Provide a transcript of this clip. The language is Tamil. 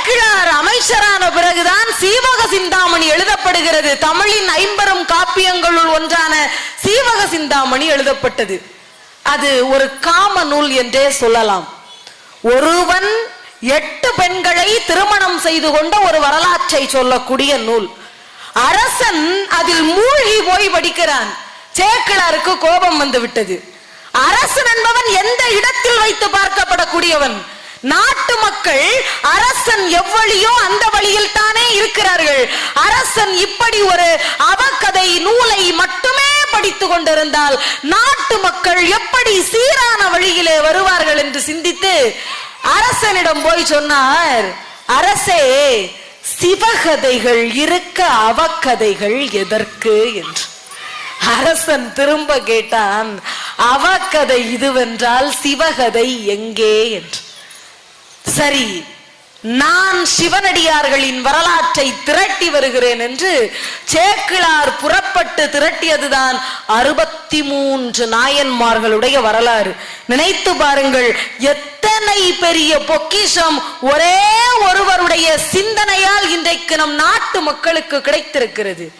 சேக்கிழார் அமைச்சரான பிறகுதான் சீவக சிந்தாமணி எழுதப்படுகிறது. தமிழின் ஐம்பெரும் காப்பியங்களுள் ஒன்றான சீவக சிந்தாமணி எழுதப்பட்டது. அது ஒரு காம நூல் என்றே சொல்லலாம். ஒருவன் எட்டு பெண்களை திருமணம் செய்து கொண்ட ஒரு வரலாற்றை சொல்லக்கூடிய நூல். அரசன் அதில் மூழ்கி போய் படிக்கிறான். சேக்கிழாருக்கு கோபம் வந்து விட்டது. அரசன் என்பவன் எந்த இடத்தில் வைத்து பார்க்கப்படக்கூடியவன்? நாட்டு மக்கள் எவ்வளியோ அந்த வழியில் தானே இருக்கிறார்கள். அரசன் இப்படி ஒரு அவக்கதை நூலை மட்டுமே படித்துக் கொண்டிருந்தால் நாட்டு மக்கள் எப்படி சீரான வழியிலே வருவார்கள் என்று சிந்தித்து அரசனிடம் போய் சொன்னார் அரசே சிவகதைகள் இருக்க அவக்கதைகள் எதற்கு? என்று. அரசன் திரும்ப கேட்டான் அவக்கதை இதுவென்றால் சிவகதை எங்கே? என்று. சரி நான் சிவனடியார்களின் வரலாற்றை திரட்டி வருகிறேன் என்று சேக்கிழார் புறப்பட்டு திரட்டியதுதான் அறுபத்தி மூன்று நாயன்மார்களுடைய வரலாறு. நினைத்து பாருங்கள் எத்தனை பெரிய பொக்கிஷம் ஒரே ஒருவருடைய சிந்தனையால் இன்றைக்கு நம் நாட்டு மக்களுக்கு கிடைத்திருக்கிறது.